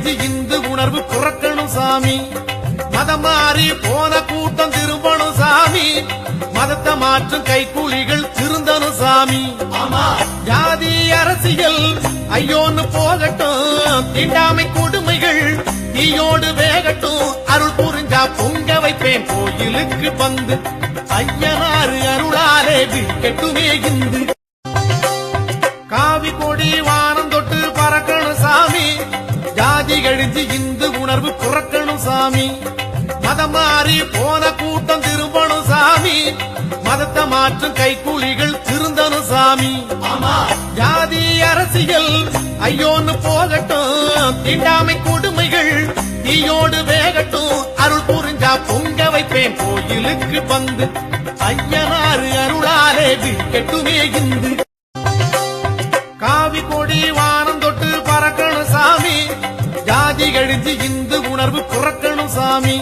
கழிஞ்சு இந்து உணர்வு புறக்கணும் சாமி. மதம் மாறி போன கூட்டம் திரும்பணும் சாமி. மதத்தை மாற்றும் கைக்கூலிகள் திருந்தணும் சாமி. ஜாதி அரசியல் ஐயோன்னு போகட்டும். தீண்டாமை கொடுமைகள் நீயோடு வேகட்டும். அருள் புரிஞ்சா பொங்க வைப்பேன் கோயிலுக்கு வந்து. ஐயனாறு அருளாலே விக்கெட்டுமே இந்து. உணர்வு புறக்கணும் சாமி. மதம் மாறி போன கூட்டம் திரும்பணும் சாமி. மதத்தை மாற்றும் கைக்கூலிகள் திருந்தணும் சாமி. ஜாதி அரசியல் ஐயோன்னு போகட்டும். தீண்டாமை கொடுமைகள் நீயோடு வேகட்டும். அருள் புரிஞ்சா பொங்க வைப்பேன் கோயிலுக்கு வந்து. ஐயனாறு அருளாலே விக்கெட்டுமே இந்து. உணர்வு புறக்கணும் சாமி.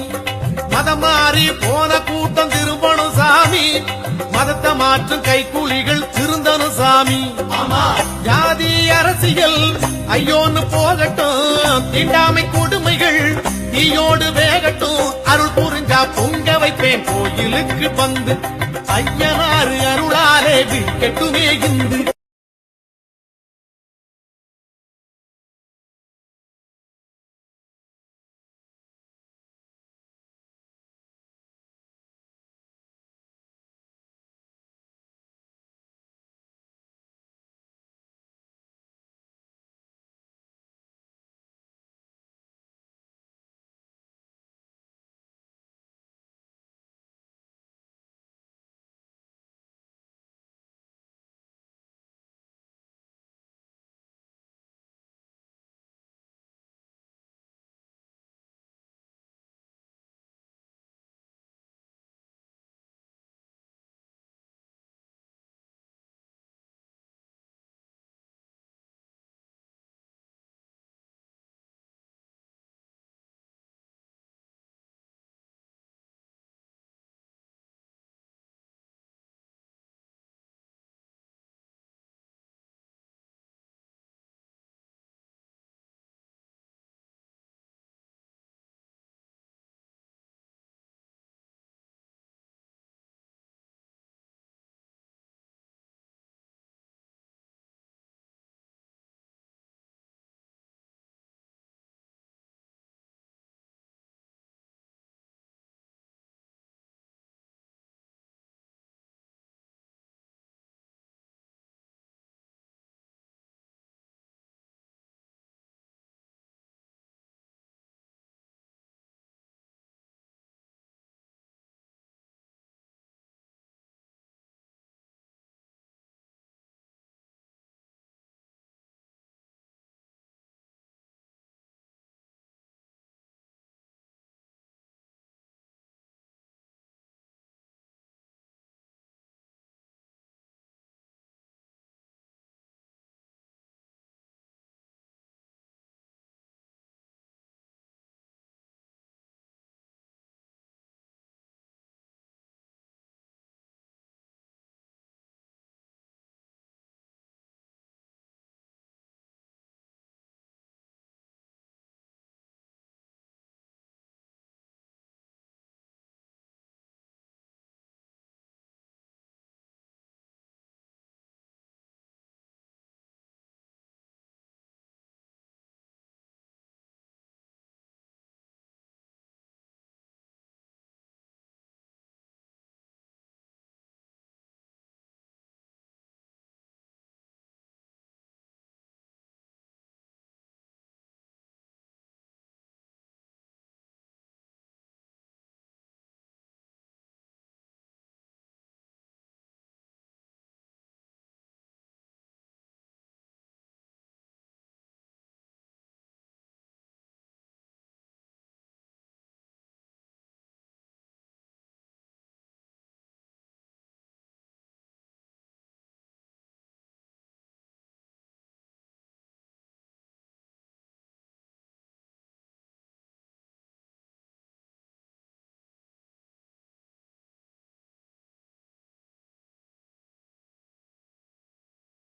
மதம் மாறி போன கூட்டம் திரும்பணும் சாமி. மதத்தை மாற்றும் கைக்கூலிகள் திருந்தணும் சாமி. ஜாதி அரசியல் ஐயோன்னு போகட்டும். தீண்டாமை கொடுமைகள் நீயோடு வேகட்டும். அருள் புரிஞ்சா பொங்க வைப்பேன் கோயிலுக்கு வந்து. ஐயனாறு அருளாலே விக்கெட்டுமே இந்து.